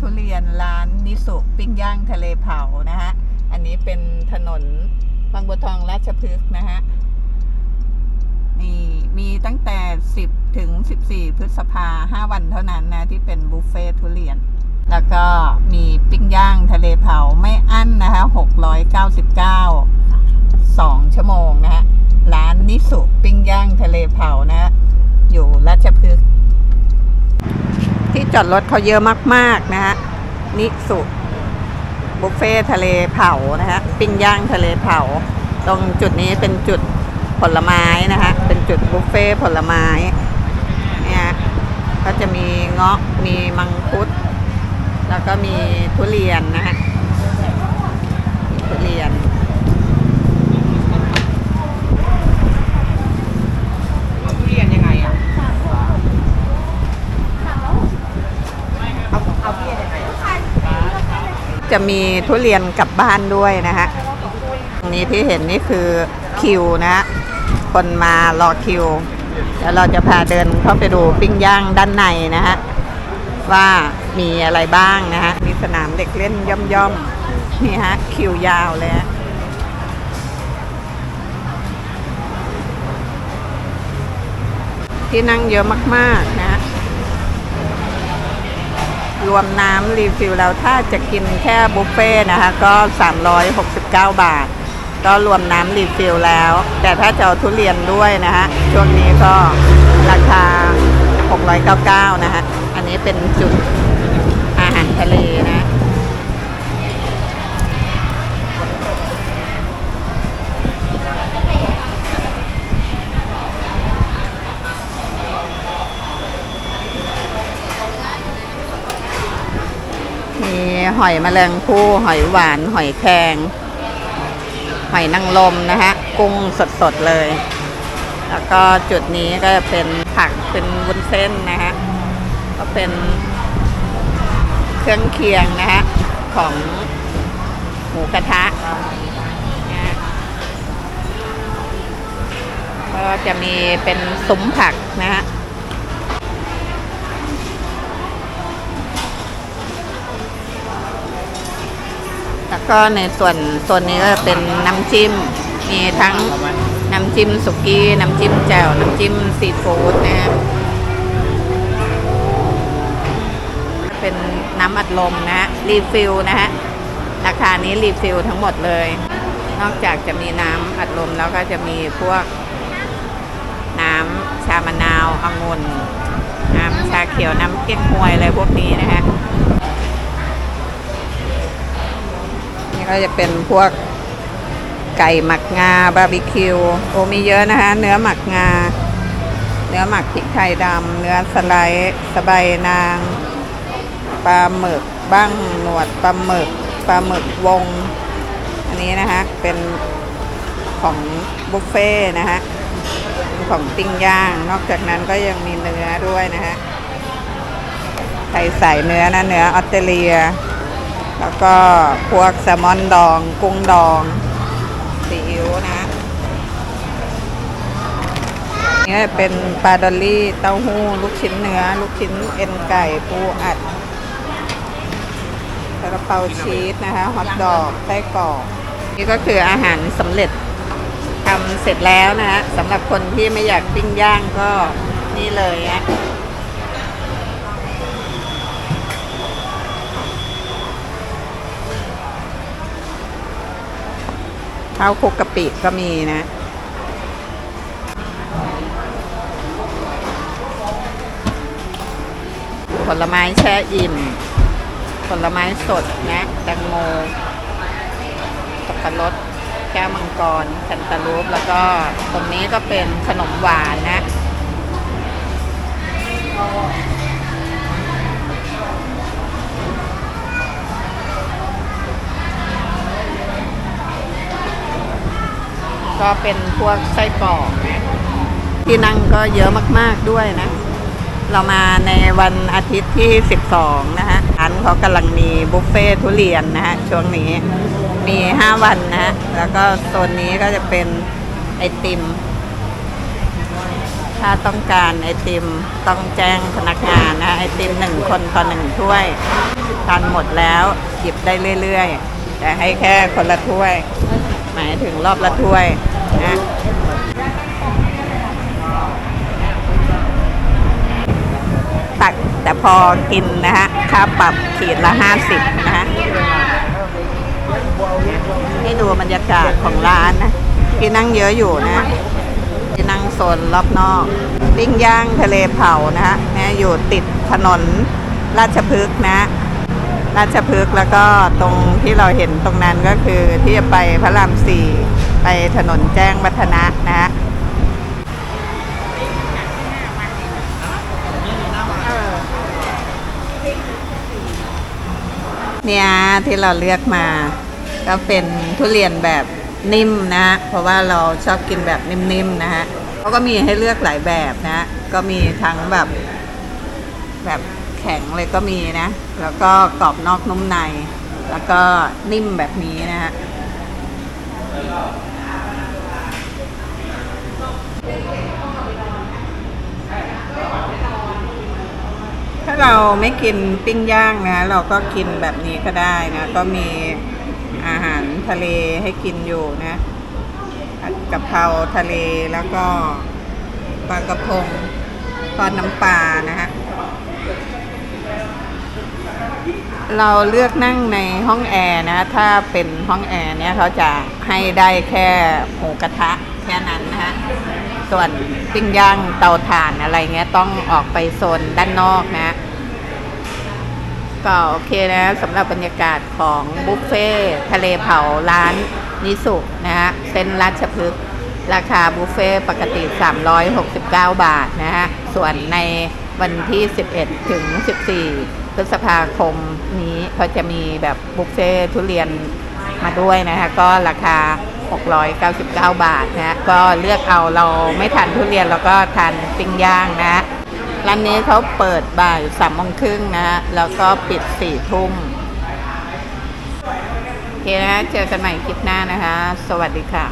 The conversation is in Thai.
ทุเรียนร้านนิสุปิ้งย่างทะเลเผานะฮะ อันนี้เป็นถนนบางบัวทองราชพฤกษ์นะฮะนี่มีตั้งแต่ 10 ถึง 14 พฤษภา5วันเท่านั้นนะ ที่เป็นบุฟเฟ่ทุเรียน แล้วก็มีปิ้งย่างทะเลเผาไม่อั้นนะคะ699 2 ชั่วโมงนะฮะ ร้านนิสุปิ้งย่างทะเลเผานะฮะอยู่ราชพฤกษ์ จอดรถเขาเยอะมากๆนะฮะนิสุบุฟเฟ่ทะเลเผานะฮะปิ้งย่างทะเลเผา ตรงจุดนี้เป็นจุดผลไม้นะฮะเป็นจุดบุฟเฟ่ผลไม้เนี่ยก็จะมีเงาะมีมังคุด แล้วก็มีทุเรียนนะฮะมีทุเรียน ทุเรียนยังไงอะเอาเอาทุเรียนยังไงอะ จะมีทุเรียนกลับบ้านด้วยนะฮะตรงนี้ที่เห็นนี่คือคิวนะฮะคนมารอคิวแล้วเราจะพาเดินเข้าไปดูปิ้งย่างด้านในนะฮะว่ามีอะไรบ้างนะฮะ มีสนามเด็กเล่นย่อมๆ นี่ฮะ คิวยาวเลยที่นั่งเยอะมากๆนะ รวมน้ำรีฟิลแล้วถ้าจะกินแค่บุฟเฟ่นะคะก็ 369 บาท ก็รวมน้ำรีฟิลแล้ว แต่ถ้าจะเอาทุเรียนด้วยนะคะช่วงนี้ก็ราคา 699 นะฮะอันนี้เป็นจุดอาหารทะเลนะ หอยแมลงภู่หอยหวาน หอยแครงหอยนางรมนะฮะ กุ้งสดๆเลย แล้วก็จุดนี้ก็จะเป็นผักเป็นวุ้นเส้นนะฮะ ก็เป็นเครื่องเคียงนะฮะ ของหมูกระทะก็จะมีเป็นซุ้มผักนะฮะ แล้วก็ในส่วนส่วนนี้ก็เป็นน้ำจิ้ม มีทั้งน้ำจิ้มสุกี้ น้ำจิ้มแจ่ว น้ำจิ้มซีฟู้ดนะฮะเป็นน้ำอัดลมนะฮะ รีฟิลนะฮะ ราคานี้รีฟิลทั้งหมดเลย นอกจากจะมีน้ำอัดลมแล้วก็จะมีพวก น้ำชามะนาวองุ่นน้ำชาเขียวน้ำเก๊กฮวยอะไรพวกนี้นะฮะ ก็จะเป็นพวกไก่หมักงาบาร์บีคิวโอ้มีเยอะนะคะ เนื้อหมักงา เนื้อหมักพริกไทยดำเนื้อสไลด์สบายนางปลาหมึกบ้างหนวดปลาหมึกปลาหมึกวง อันนี้นะคะเป็นของบุฟเฟ่นะฮะของปิ้งย่าง นอกจากนั้นก็ยังมีเนื้อด้วยนะฮะใส่ใส่เนื้อนะเนื้อออสเตรเลีย แล้วก็พวกแซลมอนดอง กุ้งดองซีอิ๊วนะนี่เป็นปลาดอลลี่เต้าหู้ ลูกชิ้นเนื้อ ลูกชิ้นเอ็นไก่ปูอัดกระเปาชีสนะคะฮอทดอกไส้กรอกนี่ก็คืออาหารสำเร็จทำเสร็จแล้วนะฮะสำหรับคนที่ไม่อยากปิ้งย่างก็นี่เลยฮะ ข้าวคลุกกะปิก็มีนะ ผลไม้แช่อิ่ม ผลไม้สดนะแตงโมสับปะรดแก้วมังกรแคนตาลูป แล้วก็ตรงนี้ก็เป็นขนมหวานนะ ก็เป็นพวกไส้กรอกที่นั่งก็เยอะมากๆด้วยนะ เรามาในวันอาทิตย์ที่ 12 นะฮะร้านเขากำลังมีบุฟเฟ่ต์ทุเรียนนะฮะช่วงนี้มี 5 วันนะฮะแล้วก็โซนนี้ก็จะเป็นไอติม ถ้าต้องการไอติมต้องแจ้งพนักงานนะไอติมหนึ่งคนต่อหนึ่งถ้วยทานหมดแล้วหยิบได้เรื่อยๆ แต่ให้แค่คนละถ้วย หมายถึงรอบละถ้วยนะตักแต่พอกินนะฮะค่าปรับขีดละห้าสิบนะฮะให้ดูบรรยากาศของร้านนะที่นั่งเยอะอยู่นะที่นั่งโซนรอบนอก ปิ้งย่างทะเลเผานะฮะอยู่ติดถนนราชพฤกษ์นะ ราชพฤกษ์แล้วก็ตรงที่เราเห็นตรงนั้นก็คือที่จะไปพระรามสี่ไปถนนแจ้งวัฒนะนะฮะเนี่ยที่เราเลือกมา ก็เป็นทุเรียนแบบนิ่มนะฮะเพราะว่าเราชอบกินแบบนิ่มๆนะฮะเขาก็มีให้เลือกหลายแบบนะ ก็มีทั้งแบบแบบ แข็งเลยก็มีนะ แล้วก็กรอบนอกนุ่มใน แล้วก็นิ่มแบบนี้นะฮะถ้าเราไม่กินปิ้งย่างนะ เราก็กินแบบนี้ก็ได้นะ ก็มีอาหารทะเลให้กินอยู่นะผัดกะเพราทะเลแล้วก็ปลากระพงทอดน้ำปลานะฮะ เราเลือกนั่งในห้องแอร์นะ ถ้าเป็นห้องแอร์เนี่ยเขาจะให้ได้แค่หมูกระทะแค่นั้นนะฮะ ส่วนปิ้งย่างเตาถ่านอะไรเงี้ยต้องออกไปโซนด้านนอกนะ ก็โอเคนะสำหรับบรรยากาศของบุฟเฟ่ทะเลเผาร้านนิสุนะฮะเส้นราชพฤกษ์ราคาบุฟเฟ่ปกติ 369 บาทนะฮะ ส่วนในวันที่ 11 ถึง 14 พฤษภาคมนี้เขาจะมีแบบบุฟเฟ่ทุเรียนมาด้วยนะฮะก็ราคา 699 บาทนะก็เลือกเอาเราไม่ทานทุเรียนเราก็ทานปิ้งย่างนะร้านนี้เขาเปิดบ่ายสามโมงครึ่งนะแล้วก็ปิดสี่ทุ่มโอเคนะเจอกันใหม่คลิปหน้านะคะ สวัสดีค่ะ